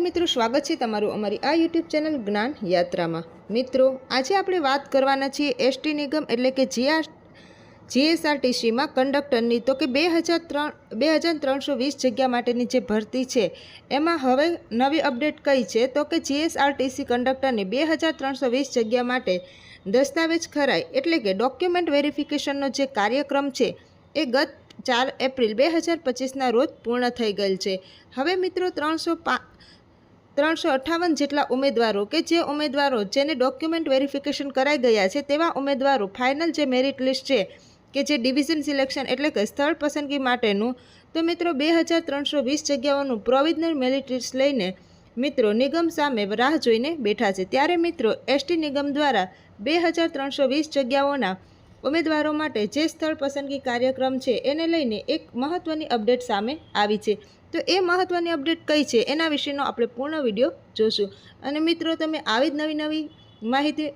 મિત્રો, સ્વાગત છે તમારું અમારી આ યુટ્યુબ ચેનલ જ્ઞાન યાત્રામાં. મિત્રો, આજે આપણે વાત કરવાના છીએ એસટી નિગમ એટલે કે જીઆર જીએસઆરટીસીમાં કંડક્ટરની. તો કે બે હજાર ત્રણ, બે હજાર ત્રણસો વીસ જગ્યા માટેની જે ભરતી છે, એમાં હવે નવી અપડેટ કઈ છે? તો કે જીએસઆરટીસી કંડક્ટરની બે હજાર ત્રણસો વીસ જગ્યા માટે દસ્તાવેજ ખરાય. એટલે કે ડોક્યુમેન્ટ વેરિફિકેશનનો જે કાર્યક્રમ છે, એ ગત ચાર એપ્રિલ બે હજાર પચીસના રોજ પૂર્ણ થઈ ગયેલ છે. હવે મિત્રો, ત્રણસો પા ત્રણસો અઠ્ઠાવન જેટલા ઉમેદવારો કે જે ઉમેદવારો જેને ડોક્યુમેન્ટ વેરિફિકેશન કરાઈ ગયા છે તેવા ઉમેદવારો ફાઇનલ જે મેરિટ લિસ્ટ છે કે જે ડિવિઝન સિલેક્શન એટલે કે સ્થળ પસંદગી માટેનું, તો મિત્રો બે હજાર ત્રણસો વીસ જગ્યાઓનું પ્રોવિઝનલ મેરિટ લિસ્ટ લઈને મિત્રો નિગમ સામે રાહ જોઈને બેઠા છે. ત્યારે મિત્રો એસટી નિગમ દ્વારા બે હજાર ત્રણસો વીસ જગ્યાઓના ઉમેદવારો માટે જે સ્થળ પસંદગી કાર્યક્રમ છે એને લઈને એક મહત્ત્વની અપડેટ સામે આવી છે. તો એ મહત્ત્વની અપડેટ કઈ છે એના વિશેનો આપણે પૂર્ણ વીડિયો જોશું. અને મિત્રો, તમે આવી જ નવી નવી માહિતી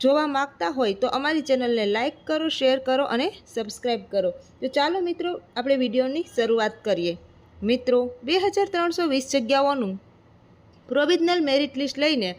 જોવા માગતા હોય તો અમારી ચેનલને લાઇક કરો, શેર કરો અને સબસ્ક્રાઈબ કરો. તો ચાલો મિત્રો, આપણે વિડીયોની શરૂઆત કરીએ. મિત્રો, બે હજાર ત્રણસો વીસ જગ્યાઓનું પ્રોવિઝનલ મેરિટ લિસ્ટ લઈને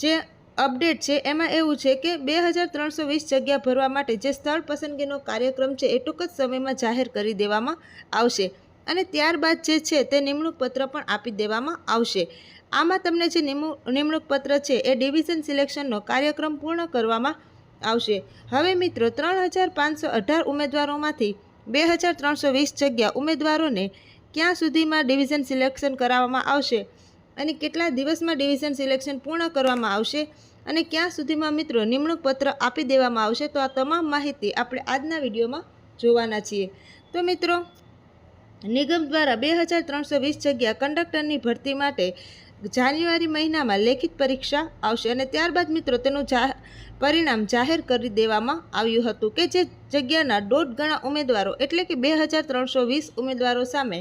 જે અપડેટ છે એમાં એવું છે કે બે હજાર ત્રણસો વીસ જગ્યા ભરવા માટે જે સ્થળ પસંદગીનો કાર્યક્રમ છે એ ટૂંક જ સમયમાં જાહેર કરી દેવામાં આવશે. અને ત્યારબાદ જે છે તે નિમણૂક પત્ર પણ આપી દેવામાં આવશે. આમાં તમને જે નિમણૂક પત્ર છે એ ડિવિઝન સિલેક્શનનો કાર્યક્રમ પૂર્ણ કરવામાં આવશે. હવે મિત્રો, ત્રણ હજાર પાંચસો અઢાર ઉમેદવારોમાંથી બે હજાર ત્રણસો વીસ જગ્યા ઉમેદવારોને ક્યાં સુધીમાં ડિવિઝન સિલેક્શન કરાવવામાં આવશે? અને કેટલા દિવસમાં ડિવિઝન સિલેક્શન પૂર્ણ કરવામાં આવશે? અને ક્યાં સુધીમાં મિત્રો નિમણૂક પત્ર આપી દેવામાં આવશે? તો આ તમામ માહિતી આપણે આજના વિડીયોમાં જોવાના છીએ. તો મિત્રો નિગમ દ્વારા બે હજાર ત્રણસો વીસ જગ્યા કંડક્ટરની ભરતી માટે જાન્યુઆરી મહિનામાં લેખિત પરીક્ષા આવશે અને ત્યારબાદ મિત્રો તેનું પરિણામ જાહેર કરી દેવામાં આવ્યું હતું કે જે જગ્યાના દોઢ ગણા ઉમેદવારો એટલે કે બે હજાર ત્રણસો વીસ ઉમેદવારો સામે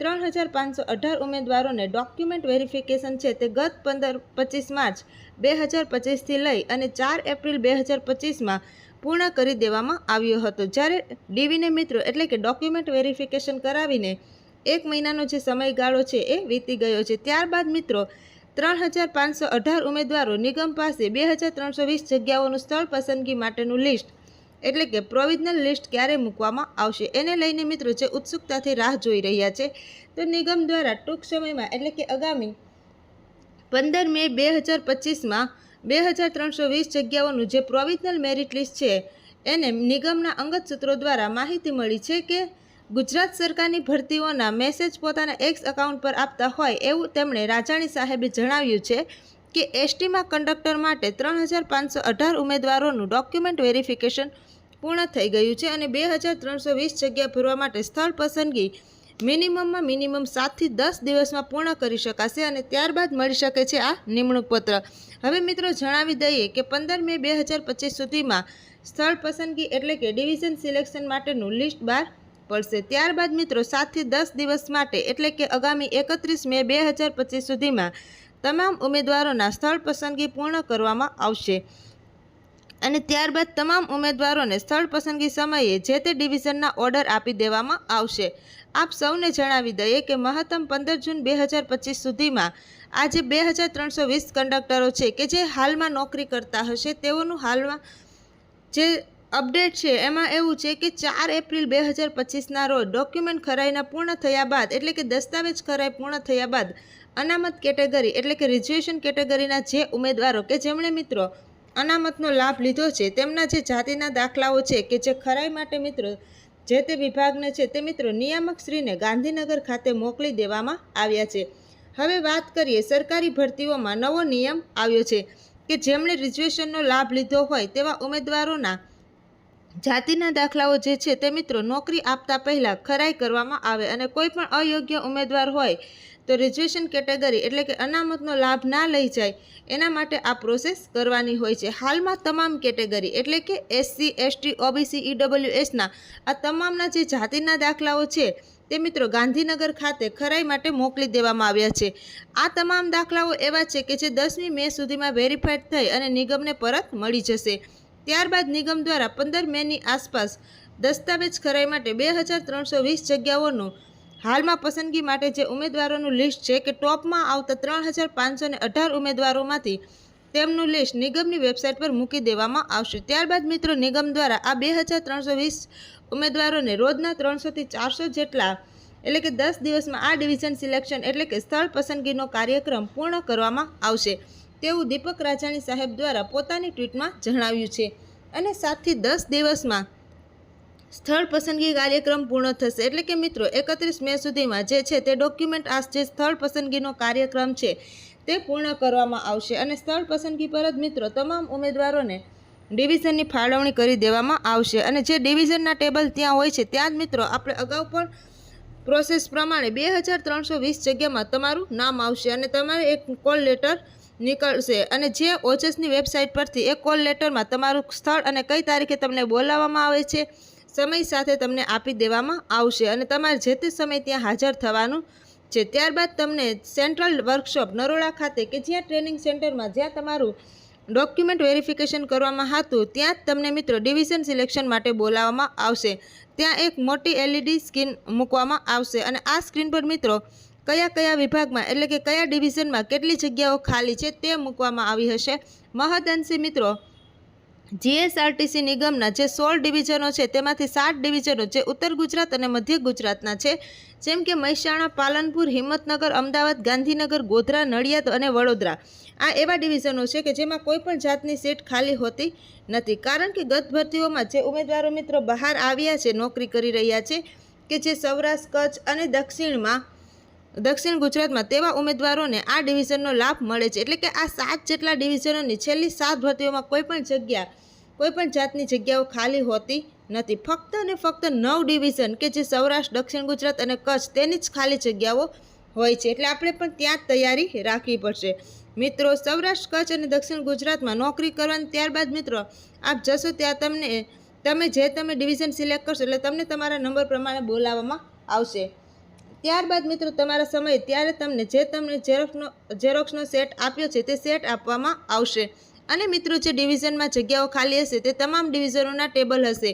ત્રણ હજાર પાંચસો અઢાર ઉમેદવારોને ડોક્યુમેન્ટ વેરિફિકેશન છે તે ગત પંદર, પચીસ માર્ચ બે હજાર પચીસથી લઈ અને ચાર એપ્રિલ બે હજાર પચીસમાં પૂર્ણ કરી દેવામાં આવ્યો હતો. જ્યારે ડીવીને મિત્રો એટલે કે ડોક્યુમેન્ટ વેરિફિકેશન કરાવીને એક મહિનાનો જે સમયગાળો છે એ વીતી ગયો છે. ત્યારબાદ મિત્રો ત્રણ હજાર પાંચસો અઢાર ઉમેદવારો નિગમ પાસે બે હજાર ત્રણસો વીસ જગ્યાઓનું સ્થળ પસંદગી માટેનું લિસ્ટ એટલે કે પ્રોવિઝનલ લિસ્ટ ક્યારે મૂકવામાં આવશે એને લઈને મિત્રો જે ઉત્સુકતાથી રાહ જોઈ રહ્યા છે તો નિગમ દ્વારા ટૂંક સમયમાં એટલે કે આગામી પંદર મે બે હજાર પચીસમાં બે હજાર ત્રણસો વીસ જગ્યાઓનું જે પ્રોવિઝનલ મેરિટ લિસ્ટ છે, એને નિગમના અંગત સૂત્રો દ્વારા માહિતી મળી છે કે ગુજરાત સરકારની ભરતીઓના મેસેજ પોતાના એક્સ એકાઉન્ટ પર આપતા હોય એવું તેમણે રાજાણી સાહેબે જણાવ્યું છે કે એસટીમાં કંડક્ટર માટે ત્રણ હજાર પાંચસો અઢાર ઉમેદવારોનું ડોક્યુમેન્ટ વેરિફિકેશન પૂર્ણ થઈ ગયું છે અને બે હજાર ત્રણસો વીસ જગ્યા ભરવા માટે સ્થળ પસંદગી મિનિમમમાં મિનિમમ સાતથી દસ દિવસમાં પૂર્ણ કરી શકાશે અને ત્યારબાદ મળી શકે છે આ નિમણૂક પત્ર. હવે મિત્રો જણાવી દઈએ કે પંદર મે બે હજાર પચીસ સુધીમાં સ્થળ પસંદગી એટલે કે ડિવિઝન સિલેક્શન માટેનું લિસ્ટ બહાર પડશે. ત્યારબાદ મિત્રો સાતથી દસ દિવસ માટે એટલે કે આગામી એકત્રીસ મે બે હજાર પચીસ સુધીમાં તમામ ઉમેદવારોના સ્થળ પસંદગી પૂર્ણ કરવામાં આવશે. અને ત્યારબાદ તમામ ઉમેદવારોને સ્થળ પસંદગી સમયે જે તે ડિવિઝનના ઓર્ડર આપી દેવામાં આવશે. આપ સૌને જણાવી દઈએ કે મહત્તમ પંદર જૂન બે હજાર પચીસ સુધીમાં આજે બે હજાર ત્રણસો વીસ કંડક્ટરો છે કે જે હાલમાં નોકરી કરતા હશે તેઓનું હાલમાં જે અપડેટ છે એમાં એવું છે કે ચાર એપ્રિલ બે હજાર પચીસના રોજ ડોક્યુમેન્ટ ખરાઈના પૂર્ણ થયા બાદ એટલે કે દસ્તાવેજ ખરાઈ પૂર્ણ થયા બાદ અનામત કેટેગરી એટલે કે રિઝર્વેશન કેટેગરીના જે ઉમેદવારો કે જેમણે મિત્રો અનામતનો લાભ લીધો છે. તેમના જે જાતિના દાખલાઓ છે કે જે ખરાઈ માટે મિત્રો જે તે વિભાગને છે તે મિત્રો નિયામક શ્રીને ગાંધીનગર ખાતે મોકલી દેવામાં આવ્યા છે. હવે વાત કરીએ સરકારી ભરતીઓમાં નવો નિયમ આવ્યો છે કે જેમણે રિઝર્વેશનનો લાભ લીધો હોય તેવા ઉમેદવારોના જાતિના દાખલાઓ જે છે તે મિત્રો નોકરી આપતા પહેલાં ખરાઈ કરવામાં આવે અને કોઈ પણ અયોગ્ય ઉમેદવાર હોય તો રિઝર્વેશન કેટેગરી એટલે કે અનામતનો લાભ ના લઈ જાય, એના માટે આ પ્રોસેસ કરવાની હોય છે. હાલમાં તમામ કેટેગરી એટલે કે એસસી એસટી ઓબીસી ઈડબ્લ્યુએસના આ તમામના જે જાતિના દાખલાઓ છે, તે મિત્રો ગાંધીનગર ખાતે ખરાઈ માટે મોકલી દેવામાં આવ્યા છે. આ તમામ દાખલાઓ એવા છે કે જે દસમી મે સુધીમાં વેરીફાઈડ થઈ અને નિગમને પરત મળી જશે. ત્યારબાદ નિગમ દ્વારા પંદર મેની આસપાસ દસ્તાવેજ ખરાઈ માટે બે હજાર ત્રણસો વીસ જગ્યાઓનું હાલમાં પસંદગી માટે જે ઉમેદવારોનું લિસ્ટ છે કે ટોપમાં આવતા ત્રણ હજાર પાંચસો અઢાર ઉમેદવારોમાંથી તેમનું લિસ્ટ નિગમની વેબસાઇટ પર મૂકી દેવામાં આવશે. ત્યારબાદ મિત્રો નિગમ દ્વારા આ બે હજાર ત્રણસો વીસ ઉમેદવારોને રોજના ત્રણસોથી ચારસો જેટલા એટલે કે દસ દિવસમાં આ ડિવિઝન સિલેક્શન એટલે કે સ્થળ પસંદગીનો કાર્યક્રમ પૂર્ણ કરવામાં આવશે. તેવું દીપક રાજાણી સાહેબ દ્વારા પોતાની ટ્વીટમાં જણાવ્યું છે. અને સાતથી દસ દિવસમાં સ્થળ પસંદગી કાર્યક્રમ પૂર્ણ થશે. એટલે કે મિત્રો, એકત્રીસ મે સુધીમાં જે છે તે ડોક્યુમેન્ટ આ જે સ્થળ પસંદગીનો કાર્યક્રમ છે તે પૂર્ણ કરવામાં આવશે. અને સ્થળ પસંદગી પર જ મિત્રો, તમામ ઉમેદવારોને ડિવિઝનની ફાળવણી કરી દેવામાં આવશે. અને જે ડિવિઝનના ટેબલ ત્યાં હોય છે, ત્યાં જ મિત્રો, આપણે અગાઉ પણ પ્રોસેસ પ્રમાણે બે હજાર ત્રણસો વીસ જગ્યામાં તમારું નામ આવશે અને તમારે એક કોલ લેટર નીકળશે. અને જે ઓજસની વેબસાઇટ પરથી એ કોલ લેટરમાં તમારું સ્થળ અને કઈ તારીખે તમને બોલાવવામાં આવે છે સમય સાથે તમને આપી દેવામાં આવશે અને તમારે જે તે સમય ત્યાં હાજર થવાનું છે, ત્યારબાદ તમને સેન્ટ્રલ વર્કશોપ નરોડા ખાતે કે જ્યાં ટ્રેનિંગ સેન્ટરમાં જ્યાં તમારું ડોક્યુમેન્ટ વેરિફિકેશન કરવામાં હતું, ત્યાં જ તમને મિત્રો ડિવિઝન સિલેક્શન માટે બોલાવવામાં આવશે. ત્યાં એક મોટી એલઈડી સ્ક્રીન મૂકવામાં આવશે અને આ સ્ક્રીન પર મિત્રો કયા કયા વિભાગમાં એટલે કે કયા ડિવિઝનમાં કેટલી જગ્યાઓ ખાલી છે તે મૂકવામાં આવી હશે. મહદઅંશે મિત્રો જીએસઆરટીસી નિગમના જે સોળ ડિવિઝનો છે, તેમાંથી સાત ડિવિઝનો જે ઉત્તર ગુજરાત અને મધ્ય ગુજરાતના છે, જેમ કે મહેસાણા, પાલનપુર, હિંમતનગર, અમદાવાદ, ગાંધીનગર, ગોધરા, નડિયાદ અને વડોદરા. આ એવા ડિવિઝનો છે કે જેમાં કોઈ પણ જાતની સીટ ખાલી હોતી નથી. કારણ કે ગત ભરતીઓમાં જે ઉમેદવારો મિત્રો બહાર આવ્યા છે, નોકરી કરી રહ્યા છે, કે જે સૌરાષ્ટ્ર, કચ્છ અને દક્ષિણમાં, દક્ષિણ ગુજરાતમાં તેવા ઉમેદવારોને આ ડિવિઝનનો લાભ મળે છે. એટલે કે આ સાત જેટલા ડિવિઝનોની છેલ્લી સાત ભરતીઓમાં કોઈ પણ જગ્યા કોઈ પણ જાતની જગ્યાઓ ખાલી હોતી નથી. ફક્ત અને ફક્ત નવ ડિવિઝન કે જે સૌરાષ્ટ્ર, દક્ષિણ ગુજરાત અને કચ્છ તેની જ ખાલી જગ્યાઓ હોય છે. એટલે આપણે પણ ત્યાં જ તૈયારી રાખવી પડશે. મિત્રો, સૌરાષ્ટ્ર, કચ્છ અને દક્ષિણ ગુજરાતમાં નોકરી કરવાની ત્યારબાદ મિત્રો, આપ જશો ત્યાં તમને, તમે જે તમે ડિવિઝન સિલેક્ટ કરશો એટલે તમને તમારા નંબર પ્રમાણે બોલાવવામાં આવશે. ત્યારબાદ મિત્રો, તમારા સમયે ત્યારે તમને જે તમને ઝેરોક્સનો ઝેરોક્સનો સેટ આપ્યો છે તે સેટ આપવામાં આવશે. અને મિત્રો જે ડિવિઝનમાં જગ્યાઓ ખાલી હશે તે તમામ ડિવિઝનોના ટેબલ હશે.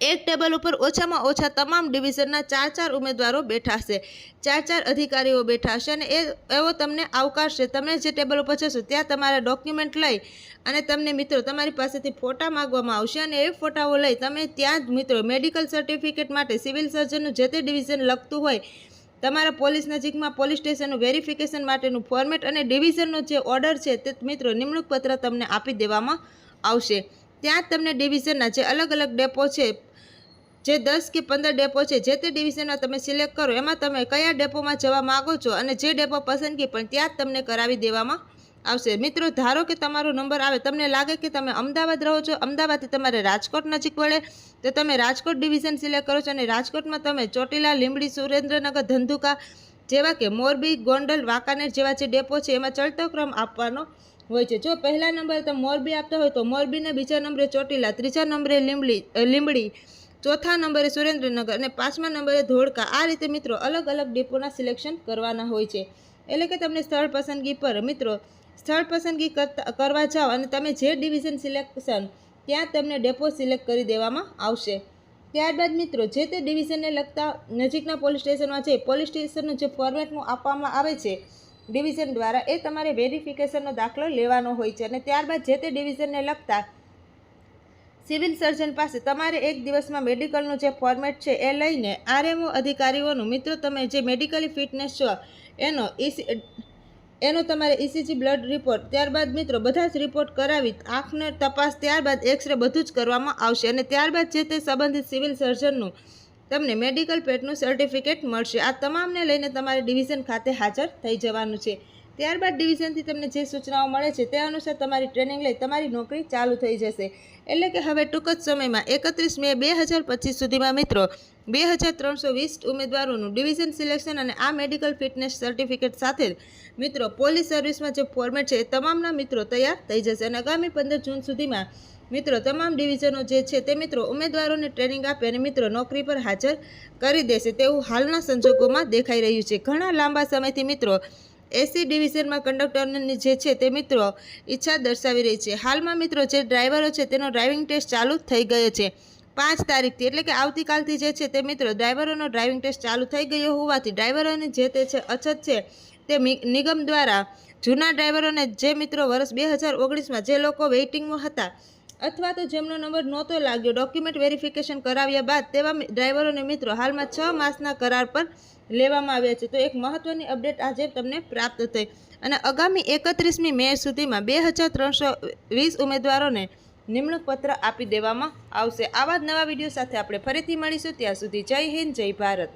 એક ટેબલ ઉપર ઓછામાં ઓછા તમામ ડિવિઝનના ચાર ચાર ઉમેદવારો બેઠા હશે. ચાર ચાર અધિકારીઓ બેઠા હશે અને એ, એવો તમને આવકારશે તમે જે ટેબલ ઉપર જશો ત્યાં તમારા ડોક્યુમેન્ટ લઈ અને તમને મિત્રો તમારી પાસેથી ફોટા માગવામાં આવશે અને એ ફોટાઓ લઈ તમે ત્યાં જ મિત્રો મેડિકલ સર્ટિફિકેટ માટે સિવિલ સર્જનનું જે તે ડિવિઝન લખતું હોય તમારા પોલીસ નજીકમાં પોલીસ સ્ટેશનનું વેરિફિકેશન માટેનું ફોર્મેટ અને ડિવિઝનનો જે ઓર્ડર છે તે મિત્રો નિમણૂક પત્ર તમને આપી દેવામાં આવશે. ત્યાં તમને ડિવિઝનના જે અલગ અલગ ડેપો છે, જે દસ કે પંદર ડેપો છે, જે તે ડિવિઝનમાં તમે સિલેક્ટ કરો, એમાં તમે કયા ડેપોમાં જવા માગો છો અને જે ડેપો પસંદગી, પણ ત્યાં જ તમને કરાવી દેવામાં આવશે. મિત્રો, ધારો કે તમારો નંબર આવે, તમને લાગે કે તમે અમદાવાદ રહો છો, અમદાવાદથી તમારે રાજકોટ નજીક વળે, તો તમે રાજકોટ ડિવિઝન સિલેક્ટ કરો છો અને રાજકોટમાં તમે ચોટીલા, લીંબડી, સુરેન્દ્રનગર, ધંધુકા જેવા કે મોરબી, ગોંડલ, વાંકાનેર જેવા જે ડેપો છે, એમાં ચડતો ક્રમ આપવાનો હોય છે. જો પહેલા નંબરે તમે મોરબી આપતા હોય, તો મોરબીને બીજા નંબરે ચોટીલા, ત્રીજા નંબરે લીંબડી લીંબડી, ચોથા નંબરે સુરેન્દ્રનગર અને પાંચમા નંબરે ધોળકા. આ રીતે મિત્રો અલગ અલગ ડેપોના સિલેક્શન કરવાના હોય છે. એટલે કે તમને સ્થળ પસંદગી પર મિત્રો સ્થળ પસંદગી કરતા, કરવા જાઓ અને તમે જે ડિવિઝન સિલેક્શન ત્યાં તમને ડેપો સિલેક્ટ કરી દેવામાં આવશે. ત્યારબાદ મિત્રો, જે તે ડિવિઝનને લગતા નજીકના પોલીસ સ્ટેશનમાં જઈ, પોલીસ સ્ટેશનનું જે ફોર્મેટનું આપવામાં આવે છે, ડિવિઝન દ્વારા એ તમારે વેરિફિકેશનનો દાખલો લેવાનો હોય છે અને ત્યારબાદ જે તે ડિવિઝનને લગતા સિવિલ સર્જન પાસે તમારે એક દિવસમાં મેડિકલનું જે ફોર્મેટ છે એ લઈને આરએમઓ અધિકારીઓનું, મિત્રો, તમે જે મેડિકલી ફિટનેસ છો, એનો ઈસી એનો તમારે ઇસીજી બ્લડ રિપોર્ટ ત્યારબાદ મિત્રો બધા જ રિપોર્ટ કરાવી આંખનો તપાસ ત્યારબાદ એક્સરે બધું જ કરવામાં આવશે અને ત્યારબાદ જે તે સંબંધિત સિવિલ સર્જનનું તમને મેડિકલ પેટનું સર્ટિફિકેટ મળશે. આ તમામને લઈને તમારે ડિવિઝન ખાતે હાજર થઈ જવાનું છે. ત્યારબાદ ડિવિઝનથી તમને જે સૂચનાઓ મળે છે તે અનુસાર તમારી ટ્રેનિંગ લઈ તમારી નોકરી ચાલુ થઈ જશે. એટલે કે હવે ટૂંક જ સમયમાં એકત્રીસ મે બે હજાર પચીસ સુધીમાં મિત્રો, બે હજાર ત્રણસો વીસ ઉમેદવારોનું ડિવિઝન સિલેક્શન અને આ મેડિકલ ફિટનેસ સર્ટિફિકેટ સાથે મિત્રો પોલીસ સર્વિસમાં જે ફોર્મેટ છે એ તમામના મિત્રો તૈયાર થઈ જશે અને આગામી પંદર જૂન સુધીમાં મિત્રો તમામ ડિવિઝનો જે છે તે મિત્રો ઉમેદવારોને ટ્રેનિંગ આપે અને મિત્રો નોકરી પર હાજર કરી દેશે તેવું હાલના સંજોગોમાં દેખાઈ રહ્યું છે. ઘણા લાંબા સમયથી મિત્રો એસી ડિવિઝનમાં કંડક્ટરની જે છે તે મિત્રો ઈચ્છા દર્શાવી રહી છે. હાલમાં મિત્રો જે ડ્રાઈવરો છે તેનો ડ્રાઇવિંગ ટેસ્ટ ચાલુ થઈ ગયો છે. પાંચ તારીખથી એટલે કે આવતીકાલથી જે છે તે મિત્રો ડ્રાઈવરોનો ડ્રાઇવિંગ ટેસ્ટ ચાલુ થઈ ગયો હોવાથી ડ્રાઈવરોની જે તે છે અછત છે તે નિગમ દ્વારા જૂના ડ્રાઈવરોને જે મિત્રો વર્ષ બે હજાર ઓગણીસમાં જે લોકો વેઇટિંગમાં હતા અથવા તો જેમનો નંબર નહોતો લાગ્યો ડોક્યુમેન્ટ વેરિફિકેશન કરાવ્યા બાદ તેવા ડ્રાઈવરોને મિત્રો હાલમાં છ માસના કરાર પર લેવામાં આવ્યા છે. તો એક મહત્ત્વની અપડેટ આજે તમને પ્રાપ્ત થઈ. અને આગામી એકત્રીસમી મે સુધીમાં બે હજાર ત્રણસો વીસ ઉમેદવારોને નિમણૂક પત્ર આપી દેવામાં આવશે. આવા જ નવા વીડિયો સાથે આપણે ફરીથી મળીશું. ત્યાં સુધી જય હિન્દ, જય ભારત.